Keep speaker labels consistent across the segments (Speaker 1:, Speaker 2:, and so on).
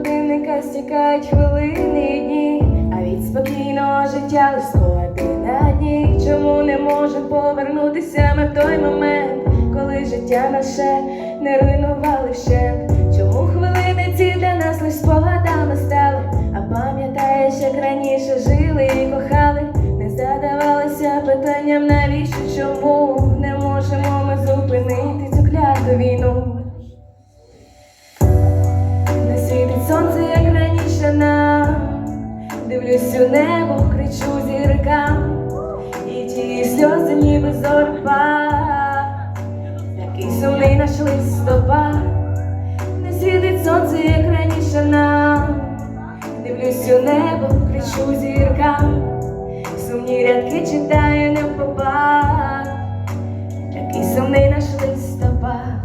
Speaker 1: годинника стікають хвилини і дні, а від спокійного життя лиш на дні. Чому не можемо повернутися ми в той момент, коли життя наше не руйнували ще? Чому хвилини ці для нас лиш спогадами стали? А пам'ятаєш, як раніше жили і кохали, не задавалися питанням, навіщо чому не можемо ми зупинити цю кляту війну. Сонце, як раніше нам, дивлюсь у небо, кричу зіркам, і ті сльози ніби зорпа, такий сумний наш листопад, не світить сонце, як раніше нам, дивлюсь у небо, кричу зіркам, сумні рядки читаю не впопад, такий сумний наш листопад.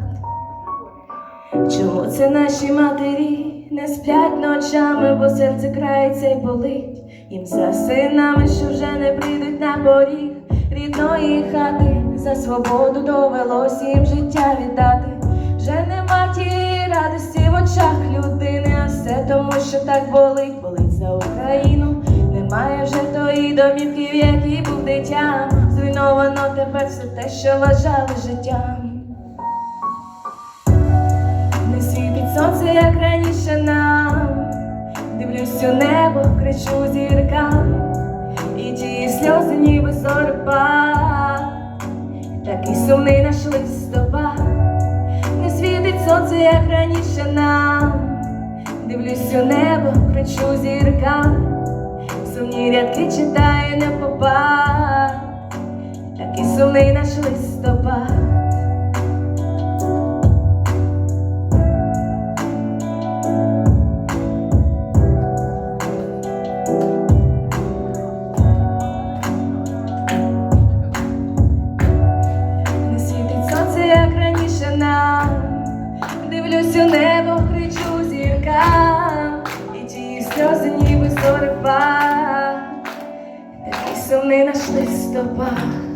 Speaker 1: Чому це наші матері не сплять ночами, бо серце крається й болить? Їм за синами, що вже не прийдуть на поріг рідної хати, за свободу довелось їм життя віддати. Вже нема тієї радості в очах людини, а все тому, що так болить, болить за Україну. Немає вже тої домівки, в якій був дитям. Зруйновано тепер все те, що вважали життям. Не світить сонце, як кричу зіркам, і ті сльози ніби зорпа, такий сумний наш листопад, не світить сонце, як раніше нам, дивлюсь у небо, кричу зіркам, сумні рядки читаю не попад, такий сумний наш листопад. Ніби зорепад, такий сумний наш листопад.